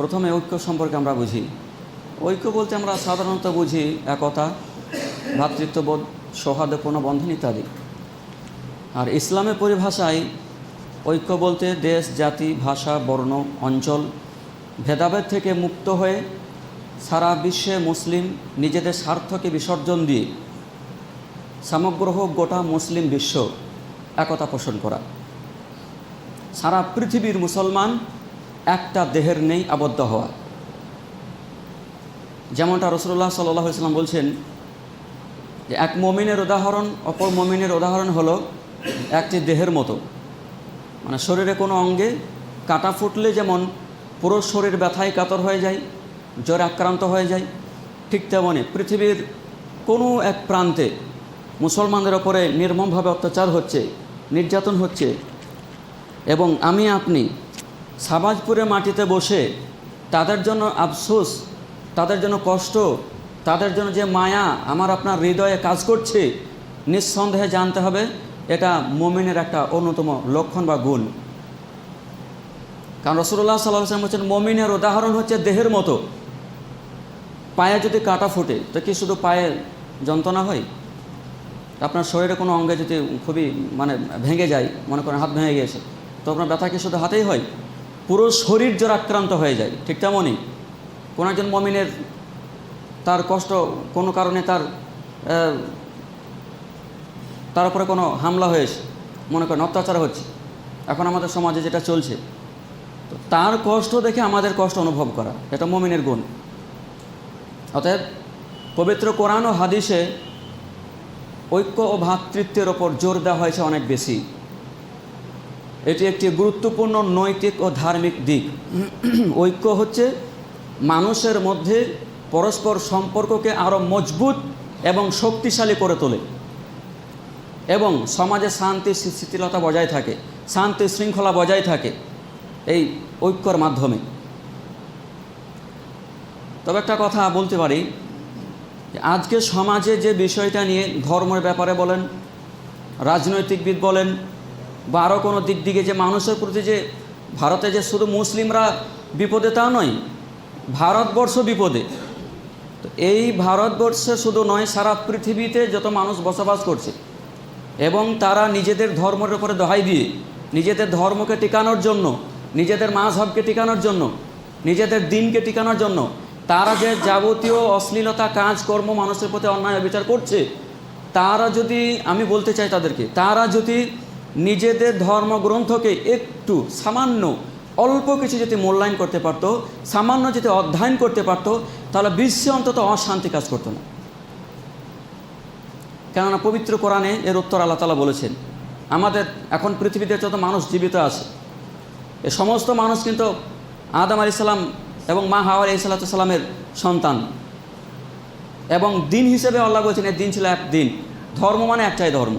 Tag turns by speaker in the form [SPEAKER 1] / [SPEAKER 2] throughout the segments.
[SPEAKER 1] প্রথমে ঐক্য সম্পর্কে আমরা বুঝি। ঐক্য বলতে আমরা সাধারণত বুঝি একতা ভ্রাতৃত্ববোধ সৌহার্দ্যপূর্ণ বন্ধন ইত্যাদি। আর ইসলামের পরিভাষায় ঐক্য বলতে দেশ, জাতি, ভাষা, বর্ণ, অঞ্চল, ভেদাভেদ থেকে মুক্ত হয়ে সারা বিশ্বে মুসলিম নিজেদের স্বার্থকে বিসর্জন দিয়ে সমগ্র গোটা মুসলিম বিশ্ব একতা পোষণ করা। সারা পৃথিবীর মুসলমান একটা দেহের নেই আবদ্ধ হওয়া। যেমনটা রসুল্লাহ সাল্লাহ ইসলাম বলছেন যে, এক মমিনের উদাহরণ, অপর মমিনের উদাহরণ হলো একটি দেহের মতো। মানে শরীরে কোনো অঙ্গে কাটা ফুটলে যেমন পুরো শরীর ব্যথায় কাতর হয়ে যায়, জ্বরে আক্রান্ত হয়ে যায়, ঠিক তেমনই পৃথিবীর কোনো এক প্রান্তে মুসলমানদের ওপরে নির্মমভাবে অত্যাচার হচ্ছে, নির্যাতন হচ্ছে এবং আমি আপনি সাবাজপুরের মাটিতে বসে তাদের জন্য আফসোস, তাদের জন্য কষ্ট, তাদের জন্য যে মায়া আমার আপনার হৃদয়ে কাজ করছে, নিঃসন্দেহে জানতে হবে এটা মোমিনের একটা অন্যতম লক্ষণ বা গুণ। কারণ রসুল্লাহ সাল্লাহ সাল্লাম বলছেন, মমিনের উদাহরণ হচ্ছে দেহের মতো। পায়ে যদি কাটা ফুটে, তো কি শুধু পায়ে যন্ত্রণা হয়? আপনার শরীরে কোনো অঙ্গে যদি খুবই মানে ভেঙে যায়, মনে করেন হাত ভেঙে গিয়েছে, তো আপনার ব্যথা কি শুধু হাতেই হয়? পুরো শরীর জ্বর আক্রান্ত হয়ে যায়, ঠিক তেমনই। কোনো একজন মমিনের তার কষ্ট কোনো কারণে তার তার উপরে কোনো হামলা হয়েছে মনে করেন অত্যাচার হচ্ছে। এখন আমাদের সমাজে যেটা চলছে, তো তার কষ্ট দেখে আমাদের কষ্ট অনুভব করা, এটা মমিনের গুণ। অতএব পবিত্র কোরআন ও হাদিসে ঐক্য ও ভ্রাতৃত্বের ওপর জোর দেওয়া হয়েছে অনেক বেশি। এটি একটি গুরুত্বপূর্ণ নৈতিক ও ধার্মিক দিক। ঐক্য হচ্ছে মানুষের মধ্যে পরস্পর সম্পর্ককে আরও মজবুত এবং শক্তিশালী করে তোলে এবং সমাজে শান্তি স্থিতিশীলতা বজায় থাকে, শান্তি শৃঙ্খলা বজায় থাকে এই ঐক্যর মাধ্যমে। তবে একটা কথা বলতে পারি, আজকে সমাজে যে বিষয়টা নিয়ে ধর্মের ব্যাপারে বলেন, রাজনৈতিকবিদ বলেন বা আরও কোনো দিক দিকে যে মানুষের প্রতি যে ভারতে যে শুধু মুসলিমরা বিপদে তা নয়, ভারতবর্ষ বিপদে। তো এই ভারতবর্ষে শুধু নয়, সারা পৃথিবীতে যত মানুষ বসবাস করছে এবং তারা নিজেদের ধর্মের উপরে দহাই দিয়ে, নিজেদের ধর্মকে টিকানোর জন্য, নিজেদের মাঝহবকে টিকানোর জন্য, নিজেদের দিনকে টিকানোর জন্য, তারা যে যাবতীয় অশ্লীলতা, কাজকর্ম, মানুষের প্রতি অন্যায় বিচার করছে, তারা যদি, আমি বলতে চাই তাদেরকে, তারা যদি নিজেদের ধর্মগ্রন্থকে একটু সামান্য অল্প কিছু যদি মূল্যায়ন করতে পারতো, সামান্য যদি অধ্যয়ন করতে পারতো, তাহলে বিশ্বে অন্তত অশান্তি কাজ করতো না। কেননা পবিত্র কোরআনে এর উত্তর আল্লাহ তালা বলেছেন, আমাদের এখন পৃথিবীতে যত মানুষ জীবিত আছে, এ সমস্ত মানুষ কিন্তু আদম আলি সাল্লাম এবং মা হাওয়া আলি সাল্লামের সন্তান। এবং দিন হিসেবে আল্লাহ বলছেন এর দিন ছিল এক দিন। ধর্ম মানে একটাই ধর্ম।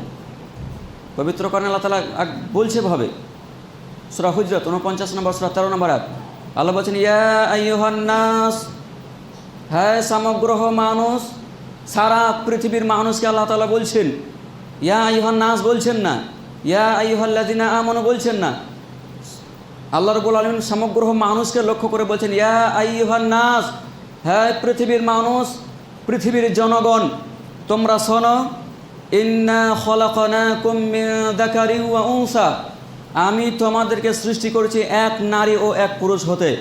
[SPEAKER 1] পবিত্র কোরআন আল্লাহ তালা বলছে ভাবে সুরা হুজরত উনপঞ্চাশ নম্বর, সুরা তেরো নম্বর এক আল্লাহ বলছেন, ইয়া আইয়ুহান্নাস হ্যাঁ সমগ্র মানুষ, সারা পৃথিবীর মানুষকে আল্লাহ তালা বলছেন, ইয়া আইহান নাস বলছেন না, ইয়া আইহাল্লাদিনা আমনও বলছেন না। আল্লাহ রবুল আলমিন সমগ্র মানুষকে লক্ষ্য করে বলছেন, ইয়া আইহান নাস হ্যাঁ পৃথিবীর মানুষ, পৃথিবীর জনগণ, তোমরা শোনো আমি তোমাদেরকে সৃষ্টি করেছি এক নারী ও এক পুরুষ হতে।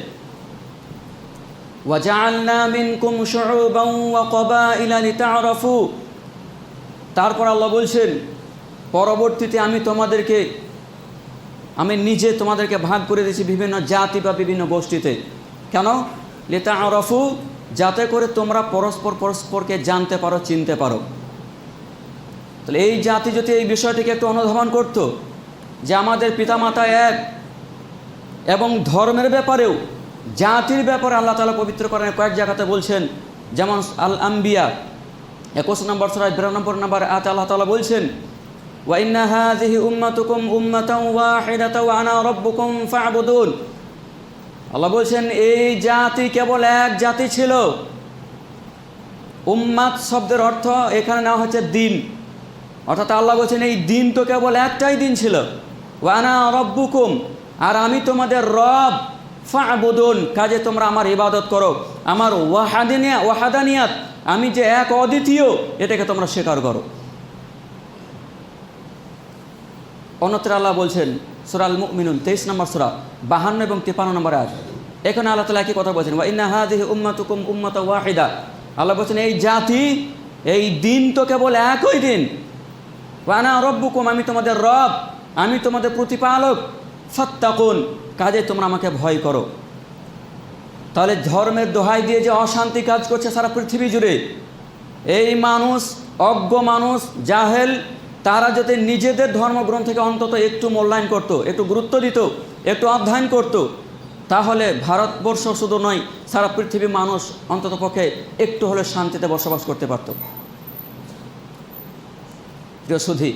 [SPEAKER 1] তারপর আল্লাহ বলছেন, পরবর্তীতে আমি তোমাদেরকে, আমি নিজে তোমাদেরকে ভাগ করে দিয়েছি বিভিন্ন জাতি বা বিভিন্ন গোষ্ঠীতে। কেন? লিতা'রাফু যাতে করে তোমরা পরস্পর পরস্পরকে জানতে পারো, চিনতে পারো। তাহলে এই জাতি যদি এই বিষয়টিকে একটু অনুধাবন করত যে আমাদের পিতামাতা এক এবং ধর্মের ব্যাপারেও, জাতির ব্যাপারে আল্লাহ তালা পবিত্র করেন কয়েক জায়গাতে বলছেন, যেমন আল আম্বিয়া, একুশ নম্বর সরাই বিরানব্বই নম্বর আত আল্লাহ তালা বলছেন আল্লাহ বলছেন, এই জাতি কেবল এক জাতি ছিল। উম্মাত শব্দের অর্থ এখানে নেওয়া হচ্ছে দিন। অর্থাৎ আল্লাহ বলছেন, এই দিন তো কেবল একটাই দিন ছিল। ওয়ানা রব্বুকুম, আর আমি তোমাদের রব। ফাবুদুন, কাজে তোমরা আমার ইবাদত করো। আমার ওয়াহাদিনিয়া, ওয়াহাদানিয়াত, আমি যে এক অদ্বিতীয় এটাকে তোমরা স্বীকার করো। অন্যত্র আল্লাহ বলছেন সুরাল মুমিনুন তেইশ নম্বর সুরা, বাহান্ন এবং তিপান্ন নম্বর আজ এখানে আল্লাহ তালা একই কথা বলছেন ইন্না হাদিহি উম্মাতুকুম উম্মাত ওয়াহিদা। আল্লাহ বলছেন, এই জাতি, এই দিন তো কেবল একই দিন। ওয়ানা রব্বুকুম, আমি তোমাদের রব, আমি তোমাদের প্রতিপালক। ফত্তাকুন, কাজে তোমরা আমাকে ভয় করো। তাহলে ধর্মের দোহাই দিয়ে যে অশান্তি কাজ করছে সারা পৃথিবী জুড়ে, এই মানুষ, অজ্ঞ মানুষ, জাহেল, তারা যাতে নিজেদের ধর্মগ্রন্থকে অন্তত একটু মূল্যায়ন করত, একটু গুরুত্ব দিত, একটু অধ্যয়ন করত, তাহলে ভারতবর্ষ শুধু নয়, সারা পৃথিবীর মানুষ অন্তত পক্ষে একটু হলে শান্তিতে বসবাস করতে পারত। প্রিয় সুধী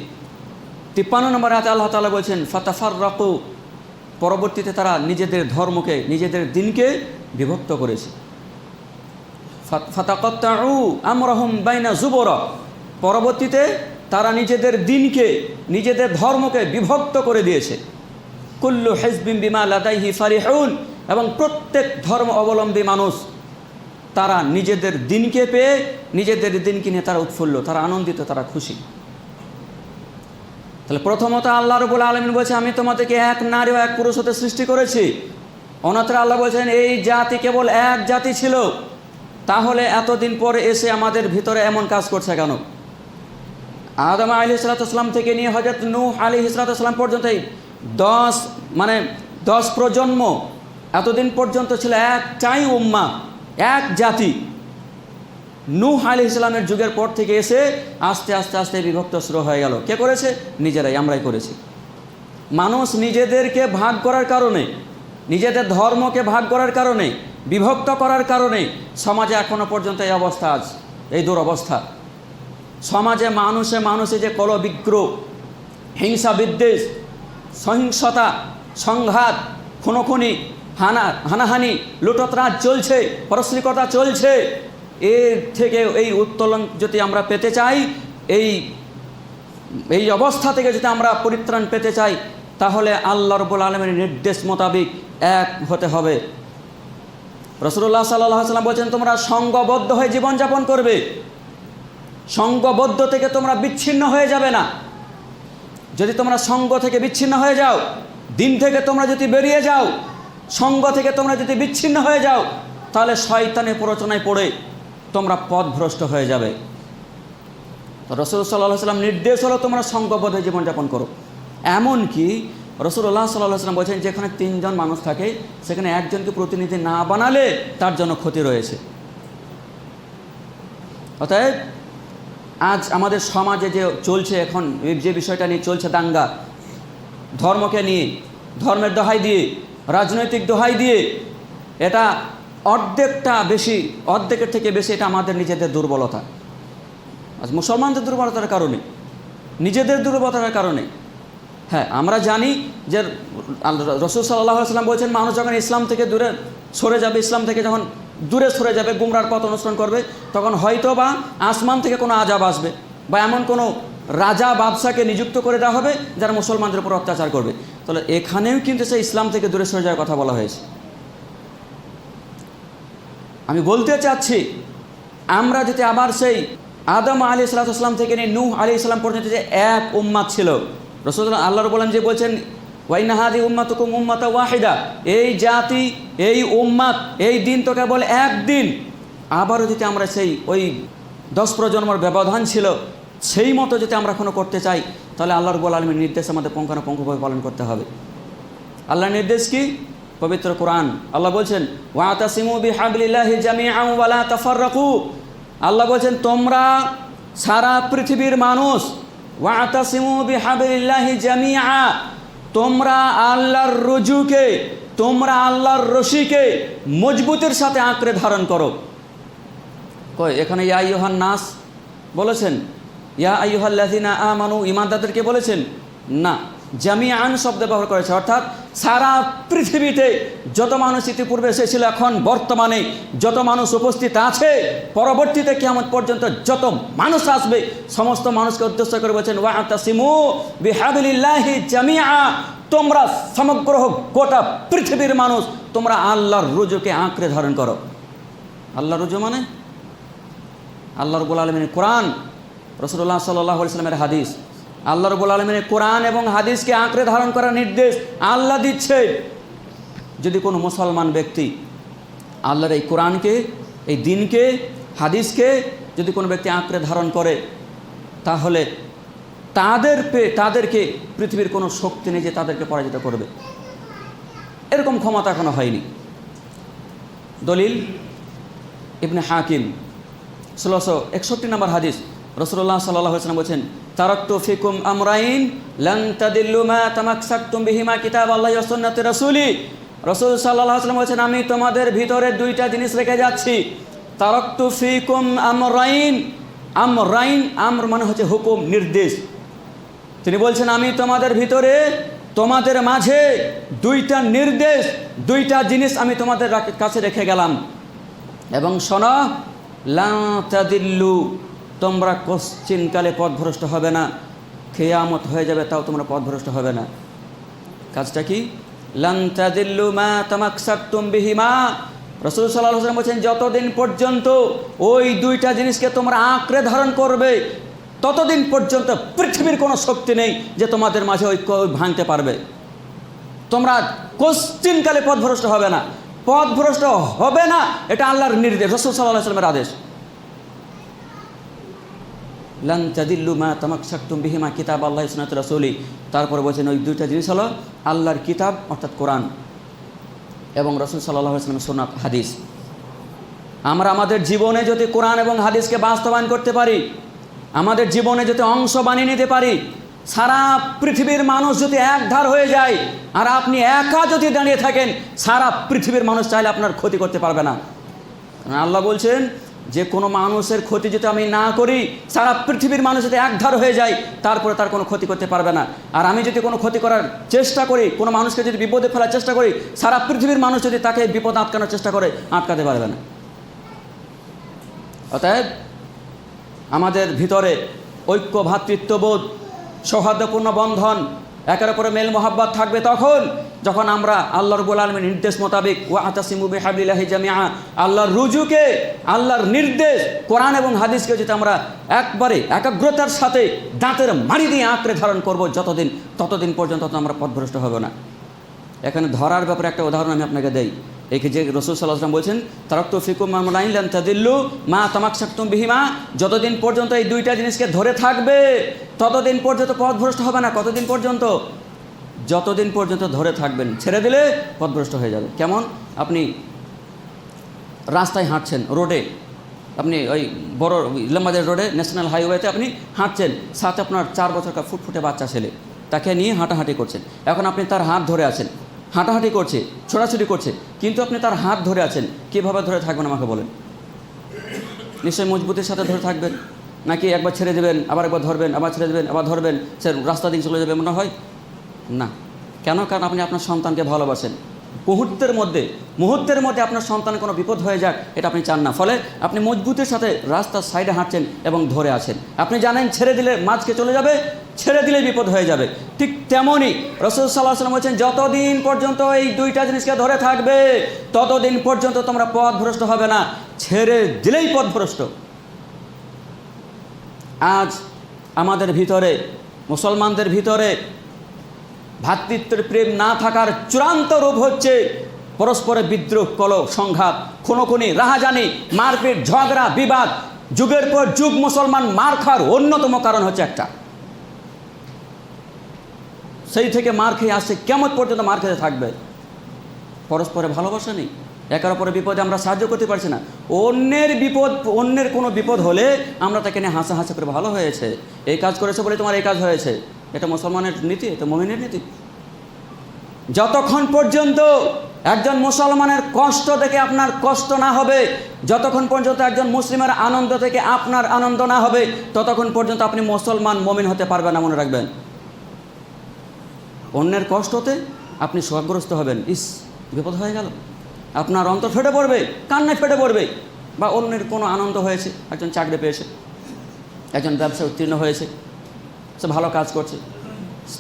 [SPEAKER 1] তিপ্পান্ন নম্বর হাতে আল্লাহ তালা বলছেন ফাতাফার রকু পরবর্তীতে তারা নিজেদের ধর্মকে, নিজেদের দিনকে বিভক্ত করেছে। ফাতাকত্তাউ আমরহম বাইনা জুবর পরবর্তীতে তারা নিজেদের দিনকে, নিজেদের ধর্মকে বিভক্ত করে দিয়েছে। কুল্লু হেজবিম বিমা লাদাইহি ফারিহুন এবং প্রত্যেক ধর্ম অবলম্বী মানুষ তারা নিজেদের দিনকে পেয়ে, নিজেদের দিনকে নিয়ে তারা উৎফুল্ল, তারা আনন্দিত, তারা খুশি। তাহলে প্রথমত আল্লাহ রবুল আলমিন বলছে, আমি তোমাদেরকে এক নারী ও এক পুরুষ হতে সৃষ্টি করেছি। অনত্র আল্লাহ বলছেন, এই জাতি কেবল এক জাতি ছিল। তাহলে এতদিন পরে এসে আমাদের ভিতরে এমন কাজ করছে কেন? আদম আলী ইসলাতাম থেকে নিয়ে হজরত নূ আলী ইসলাতাম পর্যন্ত এই দশ মানে দশ প্রজন্ম এতদিন পর্যন্ত ছিল একটাই উম্মা, এক জাতি। নূহ আলী ইসলামের যুগের পর থেকে এসে আস্তে আস্তে আস্তে বিভক্ত শুরু হয়ে গেল। কে করেছে? নিজেরাই, আমরাই করেছি। মানুষ নিজেদেরকে ভাগ করার কারণে, নিজেদের ধর্মকে ভাগ করার কারণে, বিভক্ত করার কারণে সমাজে এখনও পর্যন্ত এই অবস্থা আজ, এই দুরবস্থা। সমাজে মানুষে মানুষে যে কল বিগ্রহ, হিংসা বিদ্বেষ, সহিংসতা, সংঘাত, খুনোখুনি, হানা, হানাহানি, লুটতরাজ চলছে, পরশ্রিকতা চলছে এর থেকে এই উত্তোলন যদি আমরা পেতে চাই, এই এই অবস্থা থেকে যদি আমরা পরিত্রাণ পেতে চাই, তাহলে আল্লাহ রবুল আলমের নির্দেশ মোতাবিক এক হতে হবে। রসুল্লাহ সাল্লাহ সাল্লাম বলছেন, তোমরা সঙ্গবদ্ধ হয়ে জীবনযাপন করবে। সঙ্গবদ্ধ থেকে তোমরা বিচ্ছিন্ন হয়ে যাবে না। যদি তোমরা সঙ্গ থেকে বিচ্ছিন্ন হয়ে যাও, দিন থেকে তোমরা যদি বেরিয়ে যাও, সঙ্গ থেকে তোমরা যদি বিচ্ছিন্ন হয়ে যাও, তাহলে শয়তানের প্ররোচনায় পড়ে। তোমরা পথভ্রষ্ট হয়ে যাবে। রসুল সাল্লাহ সাল্লাম নির্দেশ হলো তোমরা সঙ্গবদ্ধ জীবনযাপন করো। এমনকি রসুল্লাহ সাল্লাহ সাল্লাম বলছেন, যেখানে তিনজন মানুষ থাকে, সেখানে একজনকে প্রতিনিধি না বানালে তার জন্য ক্ষতি রয়েছে। অতএব, আজ আমাদের সমাজে যে চলছে এখন, যে বিষয়টা নিয়ে চলছে দাঙ্গা, ধর্মকে নিয়ে, ধর্মের দোহাই দিয়ে, রাজনৈতিক দোহাই দিয়ে, এটা অর্ধেকটা বেশি, অর্ধেকের থেকে বেশি এটা আমাদের নিজেদের দুর্বলতা। আজ মুসলমানদের দুর্বলতার কারণে, নিজেদের দুর্বলতার কারণে। হ্যাঁ আমরা জানি যে রসুল সাল্লাহ সাল্লাম বলছেন, মানুষ যখন ইসলাম থেকে দূরে সরে যাবে, ইসলাম থেকে যখন দূরে সরে যাবে, গুমরার পথ অনুসরণ করবে, তখন হয়তো বা আসমান থেকে কোনো আজাব আসবে বা এমন কোনো রাজা বাদশাকে নিযুক্ত করে দেওয়া হবে যারা মুসলমানদের উপর অত্যাচার করবে। তাহলে এখানেও কিন্তু সে ইসলাম থেকে দূরে সরে যাওয়ার কথা বলা হয়েছে। আমি বলতে চাচ্ছি, আমরা যদি আবার সেই আদম আলী সালাতাম থেকে নিয়ে নূহ আলী ইসলাম পর্যন্ত যে এক উম্মাদ ছিল রসুল্লাহ আল্লাহর বলেন যে বলছেন ওয়াইনাহাদি উম্মাত কুম উম্মাত ওয়াহিদা এই জাতি, এই উম্মাত এই দিন তো কেবল একদিন। আবারও যদি আমরা সেই ওই দশ প্রজন্মর ব্যবধান ছিল, সেই মতো যদি আমরা এখনও করতে চাই, তাহলে আল্লাহর বল আলমীর নির্দেশ আমাদের পঙ্খানুপঙ্খভাবে পালন করতে হবে। আল্লাহর নির্দেশ কি? পবিত্র কোরআন। আল্লাহ বলছেন আল্লাহ বলছেন, তোমরা সারা পৃথিবীর মানুষ তোমরা আল্লাহর রজুকে, তোমরা আল্লাহর রশিকে মজবুতের সাথে আঁকড়ে ধারণ করো। এখানে ইয়া ইউহান নাস বলেছেন? ইয়া আইহাল্লাহিনা আমানু ইমানদাদেরকে বলেছেন? না। জামিয়ান শব্দ ব্যবহার করেছে, অর্থাৎ সারা পৃথিবীতে যত মানুষ ইতিপূর্বে এসেছিল, এখন বর্তমানে যত মানুষ উপস্থিত আছে, পরবর্তীতে কেমন পর্যন্ত যত মানুষ আসবে, সমস্ত মানুষকে উদ্দেশ্য করে বলছেন জামিয়া তোমরা সমগ্র গোটা পৃথিবীর মানুষ, তোমরা আল্লাহর রুজুকে আঁকড়ে ধারণ করো। আল্লাহর রুজু মানে? আল্লাহ রবুল আলমিনের কোরআন রসুল্লাহ সাল্লাহ ইসলামের হাদিস। আল্লাহ রবুল আলমিনের কোরআন এবং হাদিসকে আঁকড়ে ধারণ করার নির্দেশ আল্লাহ দিচ্ছে। যদি কোনো মুসলমান ব্যক্তি আল্লাহর এই কোরআনকে, এই দিনকে, হাদিসকে যদি কোনো ব্যক্তি আঁকড়ে ধারণ করে, তাহলে তাদের পে, তাদেরকে পৃথিবীর কোনো শক্তি নেই যে তাদেরকে পরাজিত করবে। এরকম ক্ষমতা এখনও হয়নি। দলিল, ইবনে হাকিম, ষোলোশো একষট্টি নম্বর হাদিস রসুল্লাহ সাল্লাহ বলছেন ফিকুম আমরাইন মা আমি তোমাদের ভিতরে দুইটা জিনিস রেখে যাচ্ছি। ফিকুম আমরাইন। আমরাইন, আমর মানে হচ্ছে হুকুম, নির্দেশ। তিনি বলছেন, আমি তোমাদের ভিতরে, তোমাদের মাঝে দুইটা নির্দেশ, দুইটা জিনিস আমি তোমাদের কাছে রেখে গেলাম। এবং শোনো লাদিল্লু তোমরা কোশ্চিনকালে পথভ্রষ্ট হবে না, খেয়ামত হয়ে যাবে, তাও তোমরা পথভ্রষ্ট হবে না। কাজটা কি? লান্তাদিল্লু মা তামাকসাতুম বিহিমা। রসুল সাল্লাহ সাল্লাম বলছেন, যতদিন পর্যন্ত ওই দুইটা জিনিসকে তোমরা আঁকড়ে ধারণ করবে, ততদিন পর্যন্ত পৃথিবীর কোনো শক্তি নেই যে তোমাদের মাঝে ঐক্য ভাঙতে পারবে। তোমরা কোশ্চিনকালে পথভ্রষ্ট হবে না। পথভ্রষ্ট হবে না, এটা আল্লাহর নির্দেশ, রসুল সাল্লাহ সাল্লামের আদেশ। লান তাদিল্লু মা তামাক শাকতুম বিহিমা কিতাব আল্লাহ সুনাত রসুলি। তারপর বলছেন, ওই দুইটা জিনিস হলো আল্লাহর কিতাব অর্থাৎ কোরআন এবং রসুল সাল্লাহ আসলামের সোনাত হাদিস। আমরা আমাদের জীবনে যদি কোরআন এবং হাদিসকে বাস্তবায়ন করতে পারি, আমাদের জীবনে যদি অংশ বানিয়ে নিতে পারি, সারা পৃথিবীর মানুষ যদি একধার হয়ে যায়, আর আপনি একা যদি দাঁড়িয়ে থাকেন, সারা পৃথিবীর মানুষ চাইলে আপনার ক্ষতি করতে পারবে না। আল্লাহ বলছেন যে কোনো মানুষের ক্ষতি যদি আমি না করি, সারা পৃথিবীর মানুষ যদি একধার হয়ে যায়, তারপরে তার কোনো ক্ষতি করতে পারবে না। আর আমি যদি কোনো ক্ষতি করার চেষ্টা করি, কোনো মানুষকে যদি বিপদে ফেলার চেষ্টা করি, সারা পৃথিবীর মানুষ যদি তাকে বিপদ আটকানোর চেষ্টা করে, আটকাতে পারবে না। অতএব আমাদের ভিতরে ঐক্য ভ্রাতৃত্ববোধ সৌহার্দ্যপূর্ণ বন্ধন একের পরে মেল মোহাব্বত থাকবে তখন, যখন আমরা আল্লাহর রবুল আলমের নির্দেশ মোতাবেক ও আতাসিমুবি হাবিল্লাহি জামিয়া আল্লাহর রুজুকে, আল্লাহর নির্দেশ, কোরআন এবং হাদিসকে যদি আমরা একবারে একাগ্রতার সাথে দাঁতের মারি দিয়ে আঁকড়ে ধারণ করব, যতদিন, ততদিন পর্যন্ত আমরা পথভ্রষ্ট হব না। এখানে ধরার ব্যাপারে একটা উদাহরণ আমি আপনাকে দেই। একে যে রসুল সাল্লাহাম বলছেন তারক তো ফিকুম মামলাইন তাদিল্লু মা তামাক শাক্তুম বিহিমা। যতদিন পর্যন্ত এই দুইটা জিনিসকে ধরে থাকবে, ততদিন পর্যন্ত পথভ্রষ্ট হবে না। কতদিন পর্যন্ত? যতদিন পর্যন্ত ধরে থাকবেন, ছেড়ে দিলে পথভ্রষ্ট হয়ে যাবে। কেমন? আপনি রাস্তায় হাঁটছেন, রোডে, আপনি ওই বড় ইলামাদের রোডে, ন্যাশনাল হাইওয়েতে আপনি হাঁটছেন, সাথে আপনার চার বছরকার ফুটফুটে বাচ্চা ছেলে, তাকে নিয়ে হাঁটাহাঁটি করছেন। এখন আপনি তার হাত ধরে আছেন। হাঁটাহাঁটি করছে ছোটাছুটি করছে, কিন্তু আপনি তার হাত ধরে আছেন। কীভাবে ধরে থাকবেন আমাকে বলেন? নিশ্চয়ই মজবুতির সাথে ধরে থাকবেন? নাকি একবার ছেড়ে দেবেন, আবার একবার ধরবেন, আবার ছেড়ে দেবেন, আবার ধরবেন, সে রাস্তা দিকে চলে যাবে, মনে হয়? না। কেন? কারণ আপনি আপনার সন্তানকে ভালোবাসেন। মুহূর্তের মধ্যে মুহূর্তের মধ্যে আপনার সন্তান কোনো বিপদ হয়ে যাক, এটা আপনি চান না। ফলে আপনি মজবুতের সাথে রাস্তার সাইডে হাঁটছেন এবং ধরে আছেন। আপনি জানেন ছেড়ে দিলে মাছকে চলে যাবে ছেড়ে দিলে বিপদ হয়ে যাবে। ঠিক তেমনই রসুল সাল্লাহ বলছেন, যতদিন পর্যন্ত এই দুইটা জিনিসকে ধরে থাকবে, ততদিন পর্যন্ত তোমরা পথভ্রষ্ট হবে না। ছেড়ে দিলেই পথভ্রষ্ট। আজ আমাদের ভিতরে, মুসলমানদের ভিতরে ভ্রাতৃত্বের প্রেম না থাকার চূড়ান্ত রূপ হচ্ছে পরস্পরে বিদ্রোহ কল সংঘাত, খুনোখুনি, রাহাজানি, মারপিট, ঝগড়া, বিবাদ। যুগের পর যুগ মুসলমান মার খাওয়ার অন্যতম কারণ হচ্ছে একটা। সেই থেকে মার খেয়ে আসছে, কেমন পর্যন্ত মার খেতে থাকবে? পরস্পরে ভালোবাসা নেই। একের অপরের বিপদে আমরা সাহায্য করতে পারছি না। অন্যের বিপদ, অন্যের কোনো বিপদ হলে আমরা তাকে নিয়ে হাসা হাসা করে ভালো হয়েছে। এই কাজ করেছে বলে তোমার এই কাজ হয়েছে। এটা মুসলমানের নীতি, এটা মমিনের নীতি। যতক্ষণ পর্যন্ত একজন মুসলমানের কষ্ট থেকে আপনার কষ্ট না হবে, যতক্ষণ পর্যন্ত একজন মুসলিমের আনন্দ থেকে আপনার আনন্দ না হবে, ততক্ষণ পর্যন্ত আপনি মুসলমান, মমিন হতে পারবেন না মনে রাখবেন। অন্যের কষ্টতে আপনি সোহাগ্রস্ত হবেন। ইস, বিপদ হয়ে গেল। আপনার অন্তর ফেটে পড়বে, কান্নায় ফেটে পড়বে। বা অন্যের কোনো আনন্দ হয়েছে, একজন চাকরি পেয়েছে, একজন ব্যবসায় উত্তীর্ণ হয়েছে, সে ভালো কাজ করছে,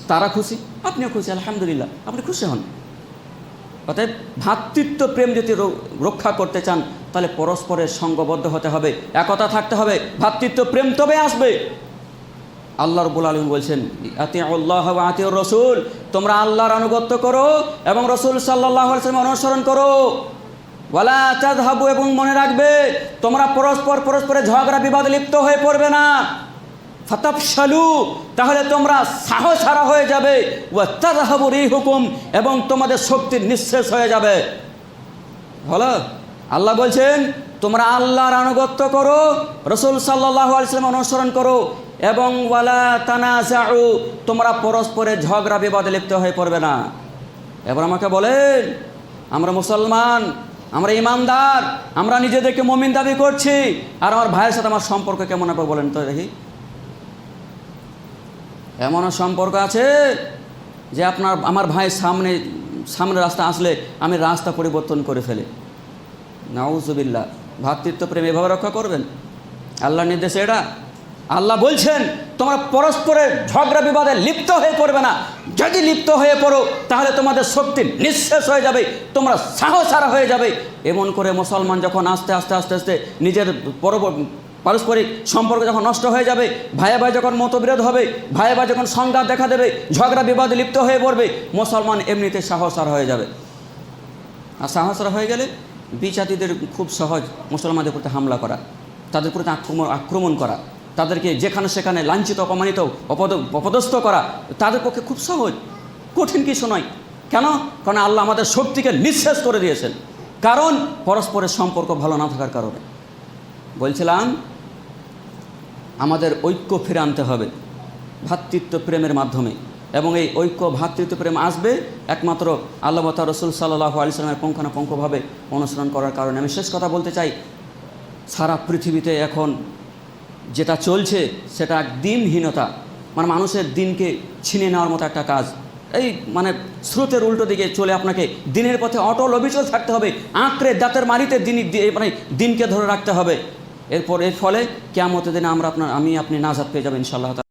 [SPEAKER 1] তারা খুশি, আপনিও খুশি, আলহামদুলিল্লাহ, আপনি খুশি হন। অতএব ভ্রাতৃত্ব প্রেম যদি রক্ষা করতে চান, তাহলে পরস্পরের সঙ্গবদ্ধ হতে হবে, একতা থাকতে হবে, ভ্রাতৃত্ব প্রেম তবে আসবে। আল্লাহ রবুল আলম বলছেন আতি আল্লাহ আতি রসুল তোমরা আল্লাহর আনুগত্য করো এবং রসুল সাল্লাহ আলসালাম অনুসরণ করো। ওয়ালা তাজহাবু এবং মনে রাখবে, তোমরা পরস্পর পরস্পরে ঝগড়া বিবাদে লিপ্ত হয়ে পড়বে না। ফাতাফশালু, তাহলে তোমরা সাহস হারা হয়ে যাবে। ওয়া তাজহাবু হুকুম এবং তোমাদের শক্তি নিঃশেষ হয়ে যাবে। হলো আল্লাহ বলছেন, তোমরা আল্লাহর আনুগত্য করো, রসুল সাল্লাহ আলিয়াল্লাম অনুসরণ করো এবং ওয়ালা তানা তোমরা পরস্পরের ঝগড়া বিবাদে লিপ্ত হয়ে পড়বে না। এবার আমাকে বলেন, আমরা মুসলমান, আমরা ইমানদার, আমরা নিজেদেরকে মমিন দাবি করছি, আর আমার ভাইয়ের সাথে আমার সম্পর্ক কেমন হবে বলেন তো দেখি। এমনও সম্পর্ক আছে যে আপনার, আমার ভাই সামনে সামনে রাস্তা আসলে আমি রাস্তা পরিবর্তন করে ফেলে। নাউজুবিল্লা ভ্রাতৃত্ব প্রেম এভাবে রক্ষা করবেন? আল্লাহ নির্দেশে এটা? আল্লাহ বলছেন, তোমরা পরস্পরের ঝগড়া বিবাদে লিপ্ত হয়ে পড়বে না। যদি লিপ্ত হয়ে পড়ো, তাহলে তোমাদের শক্তি নিঃশেষ হয়ে যাবে, তোমরা সাহস হারা হয়ে যাবে। এমন করে মুসলমান যখন আস্তে আস্তে আস্তে আস্তে নিজের পরবর্তী পারস্পরিক সম্পর্ক যখন নষ্ট হয়ে যাবে ভাইয়ে ভাই যখন মতবিরোধ হবে ভাইয়ে ভাই যখন সংঘাত দেখা দেবে, ঝগড়া বিবাদে লিপ্ত হয়ে পড়বে, মুসলমান এমনিতে সাহস আর হয়ে যাবে। আর সাহসরা হয়ে গেলে বিজাতিদের খুব সহজ মুসলমানদের প্রতি হামলা করা, তাদের প্রতি আক্রমণ আক্রমণ করা। তাদেরকে যেখানে সেখানে লাঞ্ছিত, অপমানিত, অপদ, অপদস্থ করা, তাদের পক্ষে খুব সহজ। কঠিন কিছু নয়। কেন? কারণ আল্লাহ আমাদের শক্তিকে নিঃশেষ করে দিয়েছেন। কারণ পরস্পরের সম্পর্ক ভালো না থাকার কারণে। বলছিলাম, আমাদের ঐক্য ফিরে আনতে হবে। ভ্রাতৃত্ব প্রেমের মাধ্যমে। এবং এই ঐক্য ভ্রাতৃত্ব প্রেম আসবে একমাত্র আল্লাহ তার রসুল সাল্লাহ আলি সাল্লামের পুঙ্খানুপুঙ্খভাবে অনুসরণ করার কারণে। আমি শেষ কথা বলতে চাই, সারা পৃথিবীতে এখন যেটা চলছে সেটা দিনহীনতা। মানে মানুষের দিনকে ছিনে নেওয়ার মতো একটা কাজ। এই মানে স্রোতের উল্টো দিকে চলে আপনাকে দিনের পথে অটল অবিচল থাকতে হবে। আঁকড়ে দাঁতের মারিতে দিন মানে দিনকে ধরে রাখতে হবে। এরপর এর ফলে কেমতের দিনে আমরা আপনার আমি আপনি নাজাদ পেয়ে যাবেন ইনশাআল্লাহ তাআলা।